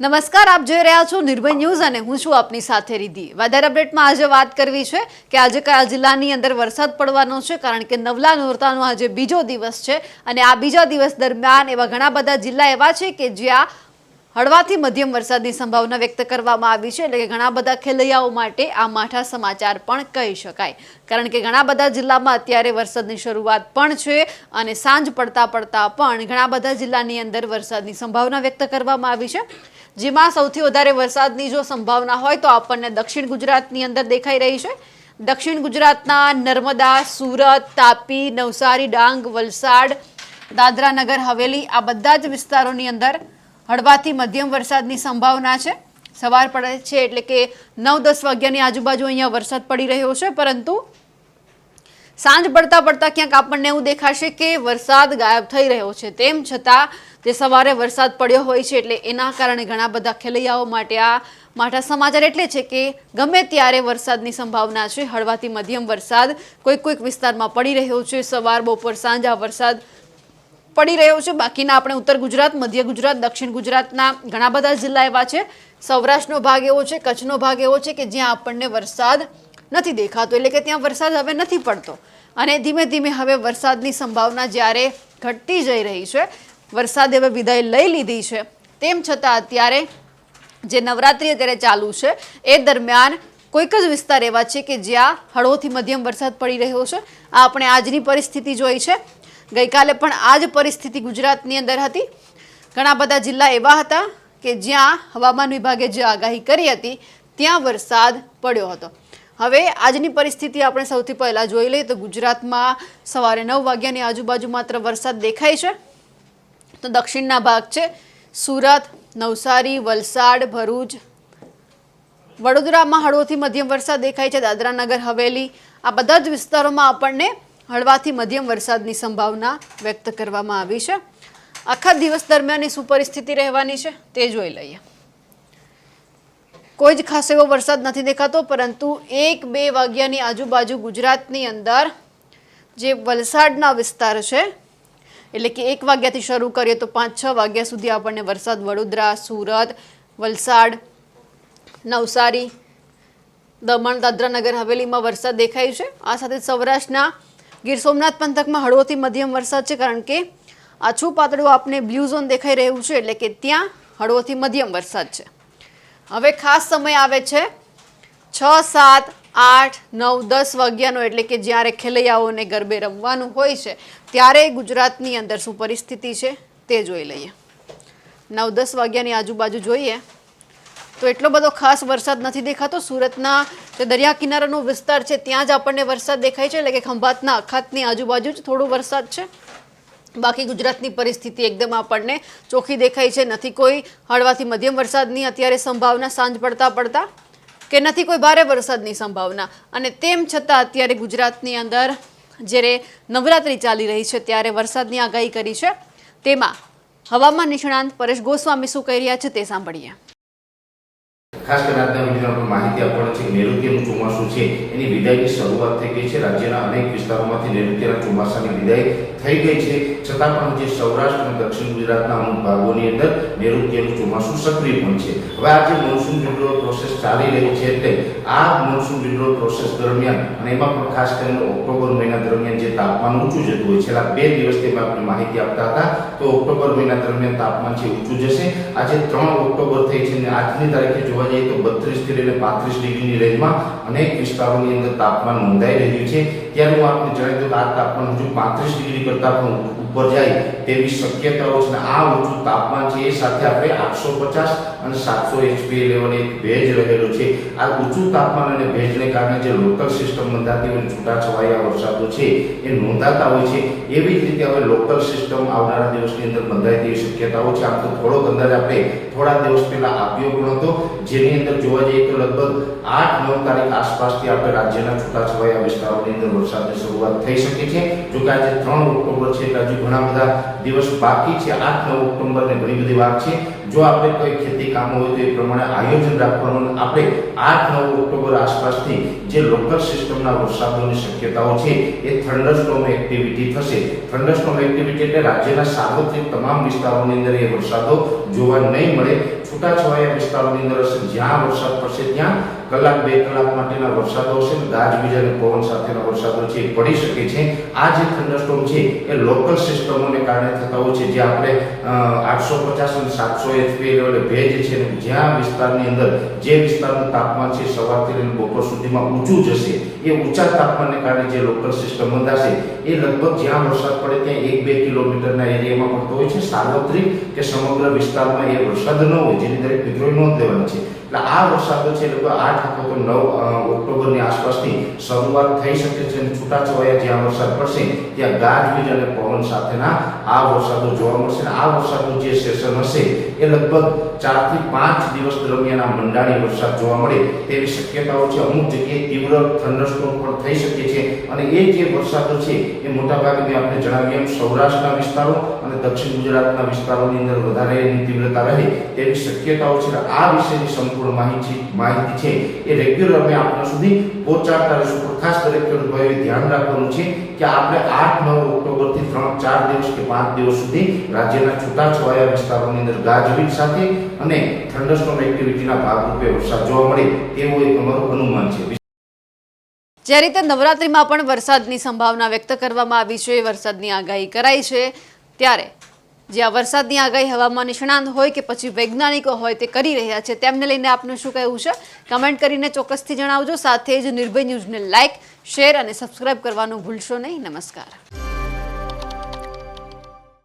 નમસ્કાર, આપ જોઈ રહ્યા છો નિર્ભય ન્યૂઝ અને હું છું આપની સાથે રીધિ વેધર અપડેટમાં આજે વાત કરવી છે કે આજે કયા જિલ્લાની અંદર વરસાદ પડવાનો છે, કારણ કે નવલા નોરતાનો આજે બીજો દિવસ છે અને આ બીજા દિવસ દરમિયાન એવા ઘણા બધા જિલ્લા એવા છે કે જ્યાં હળવાથી મધ્યમ વરસાદની સંભાવના વ્યક્ત કરવામાં આવી છે, એટલે કે ઘણા બધા ખેલૈયાઓ માટે આ માઠા સમાચાર પણ કહી શકાય. કારણ કે ઘણા બધા જિલ્લામાં અત્યારે વરસાદની શરૂઆત પણ છે અને સાંજ પડતા પડતા પણ ઘણા બધા જિલ્લાની અંદર વરસાદની સંભાવના વ્યક્ત કરવામાં આવી છે. જેમાં સૌથી વધારે વરસાદની જો સંભાવના હોય તો આપણને દક્ષિણ ગુજરાતની અંદર દેખાઈ રહી છે. દક્ષિણ ગુજરાતના નર્મદા, સુરત, તાપી, નવસારી, ડાંગ, વલસાડ, દાદરા નગર, હવેલી આ બધા જ વિસ્તારોની અંદર હળવાથી મધ્યમ વરસાદની સંભાવના છે. સવાર પડે છે એટલે કે નવ દસ વાગ્યાની આજુબાજુ અહીંયા વરસાદ પડી રહ્યો છે, પરંતુ સાંજ પડતા પડતા ક્યાંક આપણને એવું દેખાશે કે વરસાદ ગાયબ થઈ રહ્યો છે. તેમ છતાં જે સવારે વરસાદ પડ્યો હોય છે એટલે એના કારણે ઘણા બધા ખેલૈયાઓ માટે આ માઠા સમાચાર એટલે છે કે ગમે ત્યારે વરસાદની સંભાવના છે, હળવાથી મધ્યમ વરસાદ કોઈક કોઈક વિસ્તારમાં પડી રહ્યો છે. સવાર, બપોર, સાંજ આ વરસાદ પડી રહ્યો છે. બાકીના આપણે ઉત્તર ગુજરાત, મધ્ય ગુજરાત, દક્ષિણ ગુજરાતના ઘણા બધા જિલ્લા એવા છે. સૌરાષ્ટ્રનો ભાગ એવો છે, કચ્છનો ભાગ એવો છે કે જ્યાં આપણને વરસાદ નથી દેખાતો, એટલે કે ત્યાં વરસાદ હવે નથી પડતો. અને ધીમે ધીમે હવે વરસાદની સંભાવના જ્યારે ઘટતી જઈ રહી છે, વરસાદે હવે વિદાય લઈ લીધી છે. તેમ છતાં અત્યારે જે નવરાત્રિ અત્યારે ચાલુ છે, એ દરમિયાન કોઈક જ વિસ્તાર એવા છે કે જ્યાં હળવોથી મધ્યમ વરસાદ પડી રહ્યો છે. આ આપણે આજની પરિસ્થિતિ જોઈ છે. ગઈકાલે પણ આ જ પરિસ્થિતિ ગુજરાતની અંદર હતી. ઘણા બધા જિલ્લા એવા હતા કે જ્યાં હવામાન વિભાગે જે આગાહી કરી હતી, ત્યાં વરસાદ પડ્યો હતો. હવે આજની પરિસ્થિતિ આપણે સૌથી પહેલાં જોઈ લઈએ તો ગુજરાતમાં સવારે નવ વાગ્યાની આજુબાજુ માત્ર વરસાદ દેખાય છે. તો દક્ષિણના ભાગ છે સુરત, નવસારી, વલસાડ, ભરૂચ. વડોદરામાં હળવોથી મધ્યમ વરસાદ દેખાય છે. દાદરાનગર હવેલી આ બધા જ વિસ્તારોમાં આપણને હળવાથી મધ્યમ વરસાદની સંભાવના વ્યક્ત કરવામાં આવી છે. આખા દિવસ દરમિયાન શું પરિસ્થિતિ રહેવાની છે તે જોઈ લઈએ. કોઈ જ ખાસ એવો વરસાદ નથી દેખાતો, પરંતુ એક બે વાગ્યાની આજુબાજુ ગુજરાતની અંદર જે વલસાડના વિસ્તાર છે, એટલે કે એક વાગ્યાથી શરૂ કરીએ તો પાંચ છ વાગ્યા સુધી આપણને વરસાદ, વડોદરા, સુરત, વલસાડ, નવસારી, દમણ, દાદરાનગર, હવેલીમાં વરસાદ દેખાય છે. આ સાથે સૌરાષ્ટ્રના ગીર સોમનાથ પંથકમાં હળવોથી મધ્યમ વરસાદ છે, કારણ કે આછું પાતળું આપને બ્લુ ઝોન દેખાઈ રહ્યું છે, એટલે કે ત્યાં હળવોથી મધ્યમ વરસાદ છે. હવે ખાસ સમય આવે છે. છ, સાત, આઠ, નવ, દસ વાગ્યાનો એટલે કે જ્યારે ખેલૈયાઓને ગરબે રમવાનું હોય છે, ત્યારે ગુજરાતની અંદર શું પરિસ્થિતિ છે તે જોઈ લઈએ. નવ, દસ વાગ્યાની આજુબાજુ જોઈએ. તો એટલો બધો ખાસ વરસાદ નથી દેખાતો. સુરતના જે દરિયા કિનારાનો વિસ્તાર છે, ત્યાં જ આપણને વરસાદ દેખાય છે, એટલે કે ખંભાતના અખાતની આજુબાજુ જ થોડો વરસાદ છે. બાકી ગુજરાતની પરિસ્થિતિ એકદમ આપણને ચોખ્ખી દેખાય છે. નથી કોઈ હળવાથી મધ્યમ વરસાદની અત્યારે સંભાવના સાંજ પડતા પડતા કે નથી કોઈ ભારે વરસાદની સંભાવના. અને તેમ છતાં અત્યારે ગુજરાતની અંદર જ્યારે નવરાત્રિ ચાલી રહી છે ત્યારે વરસાદની આગાહી કરી છે. તેમાં હવામાન નિષ્ણાંત પરેશ ગોસ્વામી શું કહી રહ્યા છે તે સાંભળીએ. ખાસ કરીને આજના વિડીયોમાં માહિતી આપવાની છે નૈઋત્યનું ચોમાસું છે. એની વિદાયની શરૂઆત થઈ ગઈ છે. રાજ્યના અનેક વિસ્તારોમાંથી નૈઋત્યના ચોમાસાની વિદાય થઈ ગઈ છે. છતાં પણ જે સૌરાષ્ટ્ર અને દક્ષિણ ગુજરાતના અમુક ભાગોની અંદર નૈઋત્યનું ચોમાસું સક્રિય પણ છે. હવે આ જે મોન્સૂન વિડ્રોલ પ્રોસેસ ચાલી રહી છે એટલે આ મોન્સૂન વિડ્રોલ પ્રોસેસ દરમિયાન અને એમાં પણ ખાસ કરીને ઓક્ટોબર મહિના દરમિયાન જે તાપમાન ઊંચું જતું હોય છેલ્લા બે દિવસથી આપણે માહિતી આપતા હતા, તો ઓક્ટોબર મહિના દરમિયાન તાપમાન છે ઊંચું જશે. આજે ત્રણ ઓક્ટોબર થઈ છે અને આજની તારીખે જોવા જઈએ તો બત્રીસથી લઈને પાંત્રીસ ડિગ્રીની રેન્જમાં અનેક વિસ્તારોની અંદર તાપમાન નોંધાઈ રહ્યું છે. ત્યારે હું આપને જણાવી દઉં આ તાપમાન હજુ પાંત્રીસ ડિગ્રી કરતાં પણ ઉપર જાય તેવી શક્યતાઓ છે આ ઊંચું તાપમાન છે એ સાથે આપણે આઠસો પચાસ અને સાતસો એચપી લેવલ એક ભેજ રહેલો છે. આ ઊંચું તાપમાન અને ભેજને કારણે જે લોકલ સિસ્ટમ બંધાતી હોય છૂટાછવાયા વરસાદો છે એ નોંધાતા હોય છે. એવી જ રીતે હવે લોકલ સિસ્ટમ આવનારા દિવસની અંદર બંધાય તેવી શક્યતાઓ છે. આમ તો થોડોક અંદાજ આપણે થોડા દિવસ પહેલા આપ્યો પણ હતો. જેની અંદર જોવા જઈએ તો લગભગ આઠ નવ તારીખ આસપાસથી આપણે રાજ્યના છૂટાછવાયા વિસ્તારોની અંદર વરસાદની શરૂઆત થઈ શકે છે. જો કે આજે ત્રણ ઓક્ટોબર છે એટલે હજુ ઘણા બધા દિવસ બાકી છે. આઠ નવ ઓક્ટોબરને ઘણી બધી વાત છે. જો આપણે કોઈ ખેતી કામ હોય તો એ પ્રમાણે આયોજન રાખવાનું આપણે આઠ નવ ઓક્ટોબર આસપાસથી જે લોકલ સિસ્ટમના વરસાદોની શક્યતાઓ છે, એ થંડરસ્ટોમ એક્ટિવિટી થશે. થંડરસ્ટોમ એક્ટિવિટી એટલે રાજ્યના સાર્વત્રિક તમામ વિસ્તારોની અંદર એ વરસાદો જોવા નહીં મળે. છૂટાછવાયા વિસ્તારોની અંદર હશે. જ્યાં વરસાદ પડશે, ત્યાં કલાક બે કલાક માટેના વરસાદો હશે. ગાજવીજ અને પવન સાથેના વરસાદો છે, એ પડી શકે છે. આ જે થંડરસ્ટોમ છે, એ લોકલ સિસ્ટમોને કારણે થતા હોય છે. જે આપણે આઠસો પચાસ અને સાતસો એચપી લેવલે ભેજ છે ને જ્યાં વિસ્તારની અંદર જે વિસ્તારનું તાપમાન છે, સવારથી લઈને બપોર સુધીમાં ઊંચું જશે. એ ઊંચા તાપમાનને કારણે જે લોકલ સિસ્ટમ બંધાશે એ લગભગ જ્યાં વરસાદ પડે ત્યાં એક બે કિલોમીટરના એરિયામાં પડતો હોય છે. સાર્વત્રિક કે સમગ્ર વિસ્તારમાં એ વરસાદ ન હોય, જેની દરેક મિત્રોએ નોંધ લેવાની છે. એટલે આ વરસાદો છે લગભગ આઠ અથવા તો નવ ઓક્ટોબર ઓક્ટોબરની આસપાસની શરૂઆત થઈ શકે છે અને છૂટાછવાયા જ્યાં વરસાદ પડશે, ત્યાં ગાજવીજ અને પવન સાથેના આ વરસાદો જોવા મળશે આ વરસાદનું જે સેશન હશે, એ લગભગ ચારથી પાંચ દિવસ દરમિયાન મંડાણી વરસાદ જોવા મળે તેવી શક્યતાઓ છે. અમુક જગ્યાએ તીવ્ર થંડરસ્ટોમ પણ થઈ શકે છે અને એ જે વરસાદો છે, એ મોટાભાગે મેં આપણે જણાવ્યું એમ સૌરાષ્ટ્રના વિસ્તારો અને દક્ષિણ ગુજરાતના વિસ્તારોની અંદર વધારે તીવ્રતા રહે તેવી શક્યતાઓ છે. આ વિશેની સંપૂર્ણ માહિતી માહિતી છે એ રેગ્યુલર અમે આપણા સુધી પહોંચાડતા રહીશું પણ ખાસ દરેક ખેડૂત ધ્યાન રાખવાનું છે કે આપણે આઠ નવ ઓક્ટોબરથી ત્રણ ચાર દિવસ કે પાંચ દિવસ સુધી રાજ્યના છૂટાછવાયા વિસ્તારોની અંદર ગાજવીજ સાથે અને થંડરસ્ટોમ એક્ટિવિટીના ભાગરૂપે વરસાદ જોવા મળે તેવું એક અમારું અનુમાન છે જે રીતે નવરાત્રિમાં પણ વરસાદની સંભાવના વ્યક્ત કરવામાં આવી છે, વરસાદની આગાહી કરાઈ છે, ત્યારે જે આ વરસાદની આગાહી હવામાન નિષ્ણાંત હોય કે પછી વૈજ્ઞાનિકો હોય તે કરી રહ્યા છે, તેમને લઈને આપનું શું કહેવું છે? કમેન્ટ કરીને ચોક્કસથી જણાવજો. સાથે જ નિર્ભય ન્યૂઝને લાઇક શેર અને સબસ્ક્રાઇબ કરવાનું ભૂલશો નહીં. નમસ્કાર.